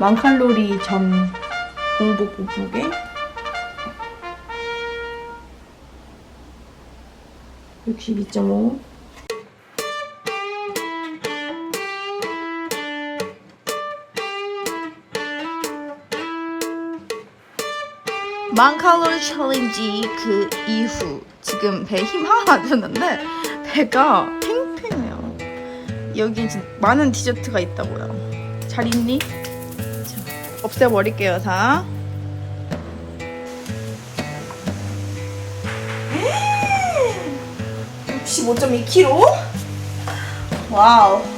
만칼로리 전 공복 보부게 62.5 만칼로리 챌린지 그 이후 지금 배힘 하나도 안 줬는데 배가 팽팽해요. 여기 진 많은 디저트가 있다고요. 잘 있니? 자, 없애버릴게요, 다. 65.2kg? 와우.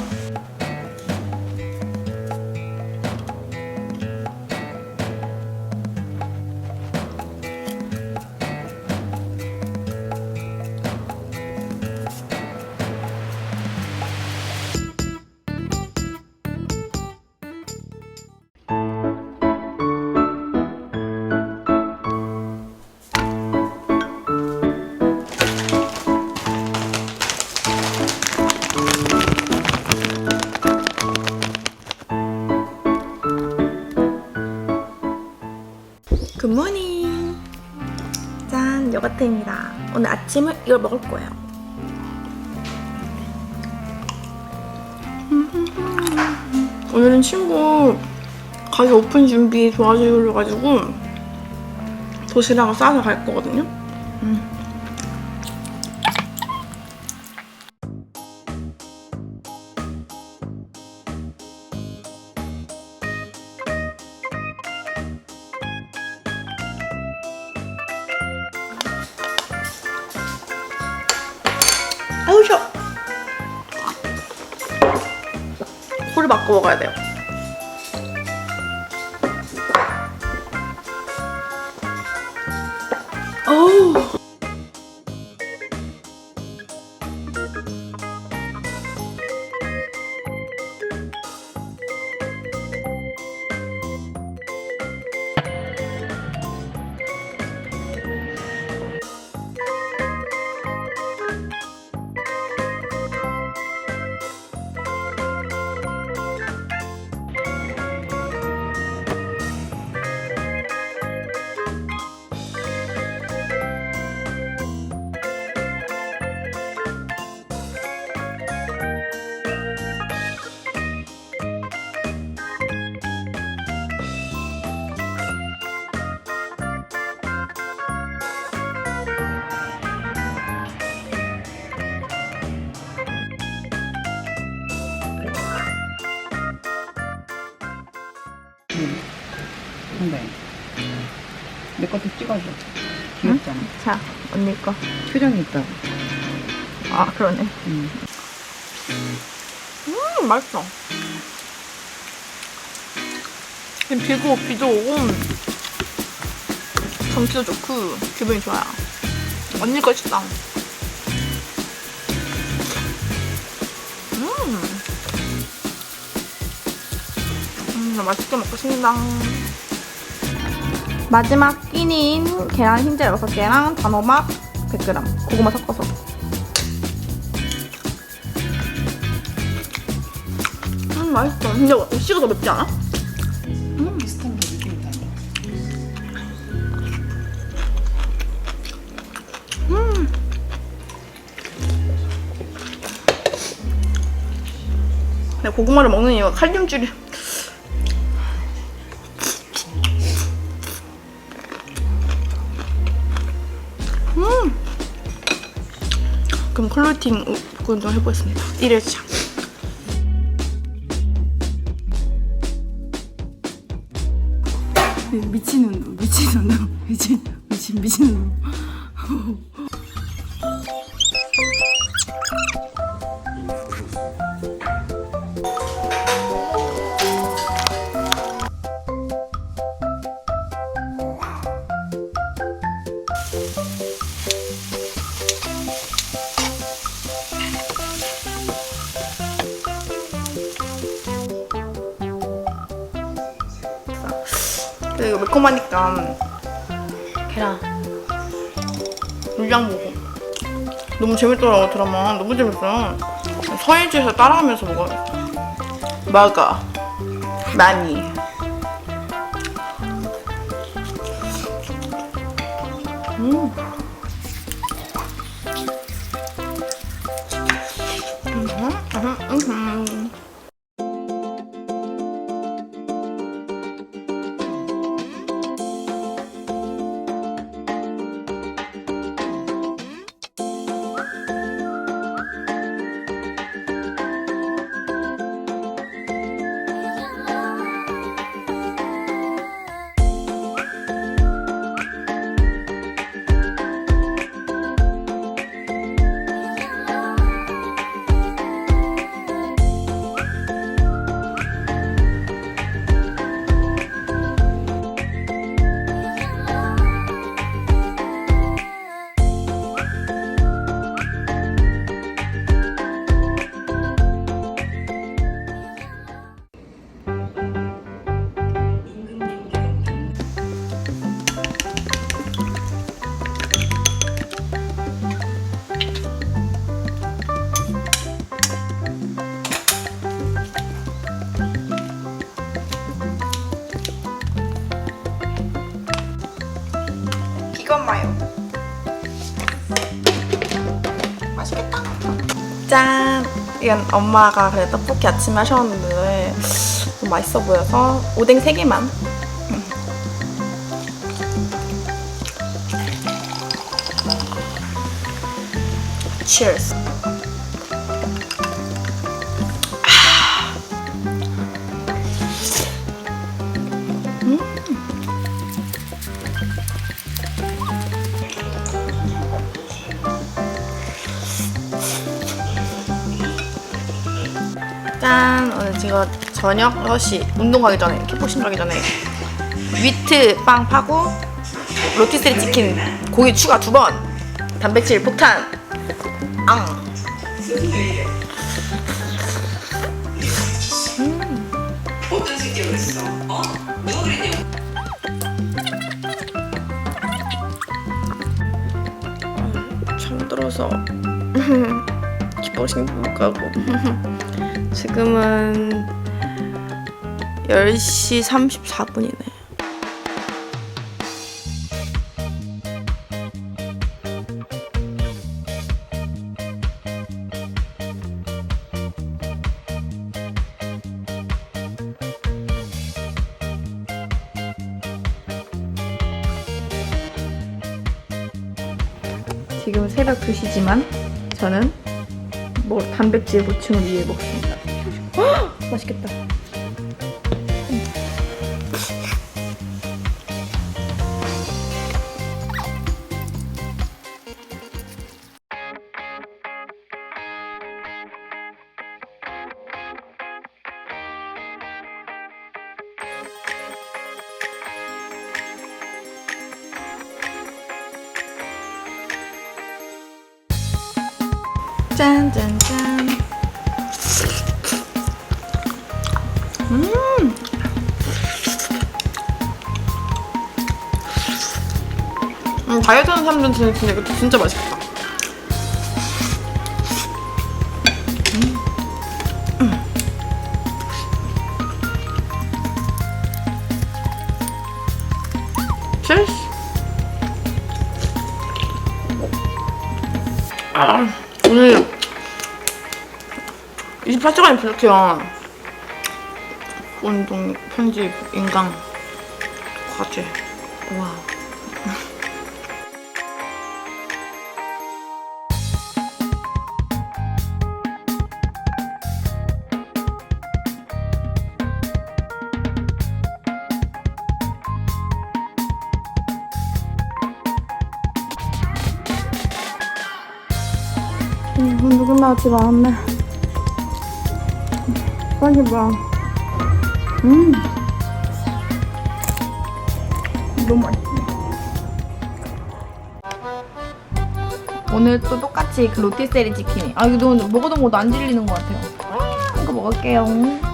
짠, 요거트입니다. 오늘 아침은 이걸 먹을 거예요. 오늘은 친구 가게 오픈 준비 도와주려 가지고 도시락을 싸서 갈 거거든요. 쉬어. 소리 바꿔 먹어야 돼요. 근데 내 것도 찍어줘. 귀엽잖아. 자, 언니 거. 표정이 있다고. 아, 그러네. 응. 음, 맛있어. 지금 비고, 비도 오고, 경치도 좋고, 기분이 좋아요. 언니 거 식당. 음. 음, 맛있게 먹겠습니다. 마지막 끼니인 계란 흰자 6개랑 단호박 100g, 고구마 섞어서. 음, 맛있어. 근데 오씨가 더 맵지 않아? 음, 비슷한 거 느낌이다. 내가 고구마를 먹는 이유가 칼륨 줄이 그럼 콜로팅 복근 좀 해보겠습니다 1회차 미친 운동, 미친 운동, 미친, 미친, 미친 운동. 매콤하니까. 계란 물량 보고. 너무 재밌더라고 드라마. 너무 재밌어. 서일지에서 따라하면서 먹어요 먹어. 많이. 음. 비건 마요. 맛있겠다. 짠! 이건 엄마가 그래 떡볶이 아침에 하셨는데 좀 맛있어 보여서 오뎅 3개만. Cheers. 제가 저녁 6시 운동 가기 전에 키포신 가기 전에 위트 빵 파고 로티스리 치킨 고기 추가 두 번 단백질 폭탄 앙 어떤 색깔로 했어? 어? 누가 그랬냐? 잠들어서 키포신 못 가고 지금은 10시 34분이네 지금 새벽 2시지만 저는 뭐 단백질 보충을 위해 먹습니다. 헉! 맛있겠다. 짠짠 다이어트 하는 사람들한테는 진짜 이거 진짜 맛있겠다. 음. 아, 오늘 24시간이 부족해요. 운동, 편집, 인강, 과제. 와. 나지 않네. 빨리 봐. 음. 너무 맛있어. 오늘 또 똑같이 그 로티세리 치킨. 아, 이거 먹어도 먹어도 안 질리는 것 같아요. 이거 먹을게요.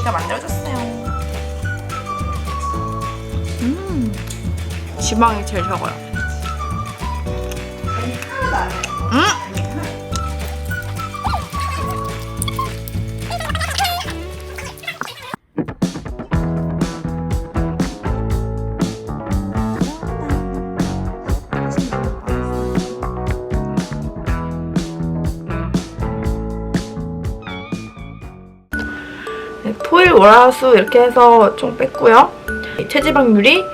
언니가 만들어줬어요. 음, 지방이 제일 적어요. 음. 토일 월화수 이렇게 해서 좀 뺐고요. 체지방률이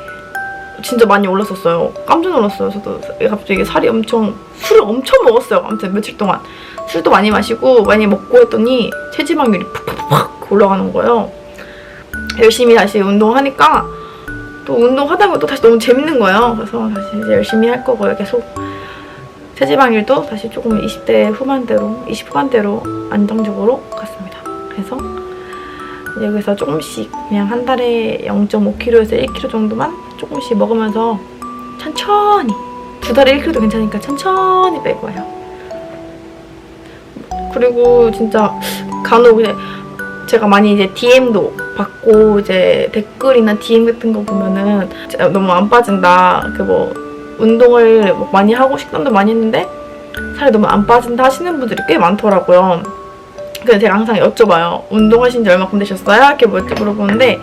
진짜 많이 올랐었어요. 깜짝 놀랐어요. 저도 갑자기 살이 엄청 술을 엄청 먹었어요. 아무튼 며칠 동안 술도 많이 마시고 많이 먹고 했더니 체지방률이 팍팍팍 올라가는 거예요. 열심히 다시 운동하니까 또 운동하다 보면 또 다시 너무 재밌는 거예요. 그래서 다시 이제 열심히 할 거고요. 계속 체지방률도 다시 조금 20대 후반대로 20 후반대로 안정적으로 갔습니다. 그래서 여기서 조금씩 그냥 한 달에 0.5kg에서 1kg 정도만 조금씩 먹으면서 천천히 두 달에 1kg도 괜찮으니까 천천히 뺄 거예요. 그리고 진짜 간혹 이제 제가 많이 이제 DM도 받고 이제 댓글이나 DM 같은 거 보면은 너무 안 빠진다. 그 뭐 운동을 뭐 많이 하고 식단도 많이 했는데 살이 너무 안 빠진다 하시는 분들이 꽤 많더라고요. 그래서 제가 항상 여쭤봐요. 운동하신 지 얼마큼 되셨어요? 이렇게 뭐 물어보는데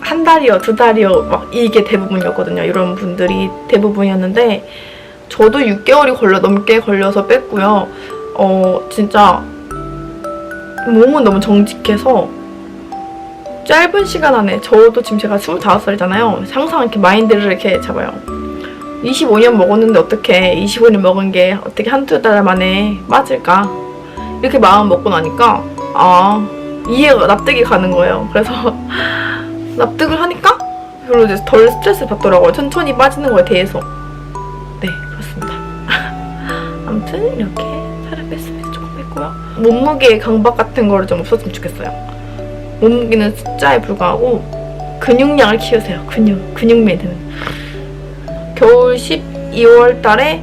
한 달이요, 두 달이요, 막 이게 대부분이었거든요. 이런 분들이 대부분이었는데 저도 6개월이 걸려 넘게 걸려서 뺐고요. 어 진짜 몸은 너무 정직해서 짧은 시간 안에 저도 지금 제가 25살이잖아요. 항상 이렇게 마인드를 이렇게 잡아요. 25년 먹었는데 어떻게 25년 먹은 게 어떻게 한두 달 만에 빠질까? 이렇게 마음 먹고 나니까 아 이해가 납득이 가는 거예요. 그래서 납득을 하니까 별로 이제 덜 스트레스 받더라고요. 천천히 빠지는 거에 대해서. 네 그렇습니다. 아무튼 이렇게 살을 뺐습니다. 조금 뺐고요. 몸무게 강박 같은 거를 좀 없었으면 좋겠어요. 몸무게는 숫자에 불과하고 근육량을 키우세요. 근육 근육맨은 겨울 12월 달에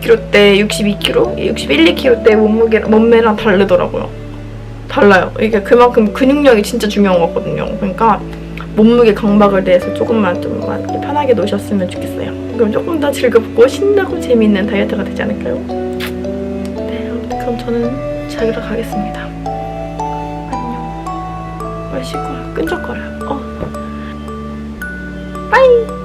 60kg 대 62kg, 61, 2kg 대 몸무게 몸매랑 다르더라고요. 달라요. 이게 그만큼 근육력이 진짜 중요한 거거든요. 그러니까 몸무게 강박을 대해서 조금만 좀 편하게 노셨으면 좋겠어요. 그럼 조금 더 즐겁고 신나고 재미있는 다이어트가 되지 않을까요? 네, 그럼 저는 자기로 가겠습니다. 안녕. 마시고 끈적거려. 어. 빠이.